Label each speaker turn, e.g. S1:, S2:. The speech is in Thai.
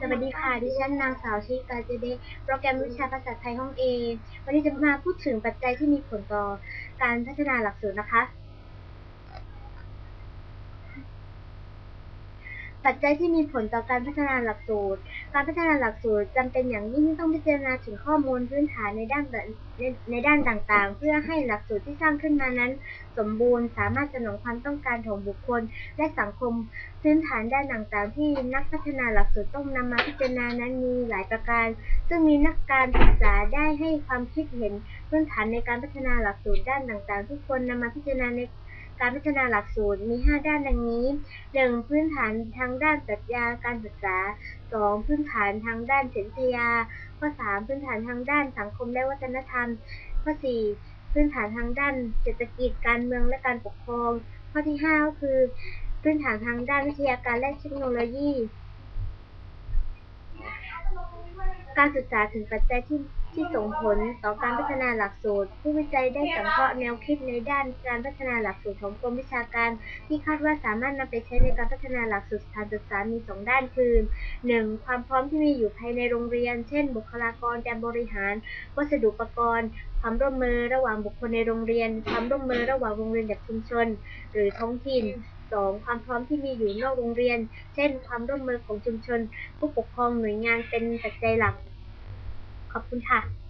S1: สวัสดีค่ะ ดิฉันนางสาวชิกาเจเดโปรแกรมวิชาภาษาไทยห้องเอ วันนี้จะมาพูดถึงปัจจัยที่มีผลต่อการพัฒนาหลักสูตรนะคะ ปัจจัยที่มีผลต่อการพัฒนาหลักสูตร การพัฒนาหลักสูตรจำเป็นอย่างยิ่งที่ต้องพิจารณาถึงข้อมูลพื้นฐานในด้านในในด้านต่างๆ เพื่อให้หลักสูตรที่สร้างขึ้นมานั้น สมบูรณ์สามารถสนองความต้องการของบุคคล และสังคมพื้นฐานด้านต่างๆ ที่นักพัฒนาหลักสูตรต้องนำมาพิจารณานั้นมีหลายประการ ซึ่งมีนักการศึกษาได้ให้ความคิดเห็นพื้นฐานในการพัฒนาหลักสูตรด้านต่างๆ ที่ควรนำมาพิจารณาใน การพัฒนาหลักสูตรมี 5 ด้านดังนี้ 1. พื้นฐานทางด้านปรัชญาการศึกษา 2. พื้นฐานทางด้านศิลปยา ข้อ 3. พื้นฐานทางด้านสังคมและวัฒนธรรม ข้อ 4. พื้นฐานทางด้านเศรษฐกิจการเมืองและการปกครอง ข้อที่ 5 ก็คือ พื้นฐานทางด้านวิทยาการและเทคโนโลยี การศึกษาถึงปัจจัยที่ ที่ส่งผลต่อการพัฒนาหลักสูตร ผู้วิจัยได้สังเคราะห์แนวคิดในด้านการพัฒนาหลักสูตรของกรมวิชาการ ที่คาดว่าสามารถนำไปใช้ในการพัฒนาหลักสูตรสถานศึกษามี 2 ด้านคือ 1. ความพร้อมที่มีอยู่ภายในโรงเรียน เช่น บุคลากรการบริหาร วัสดุอุปกรณ์ความร่วมมือระหว่างบุคคลในโรงเรียน ความร่วมมือระหว่างโรงเรียนกับชุมชน หรือท้องถิ่น 2. ความพร้อมที่มีอยู่นอกโรงเรียน เช่น ความร่วมมือของชุมชน ผู้ปกครองหน่วยงานเป็นปัจจัยหลัก ขอบคุณค่ะ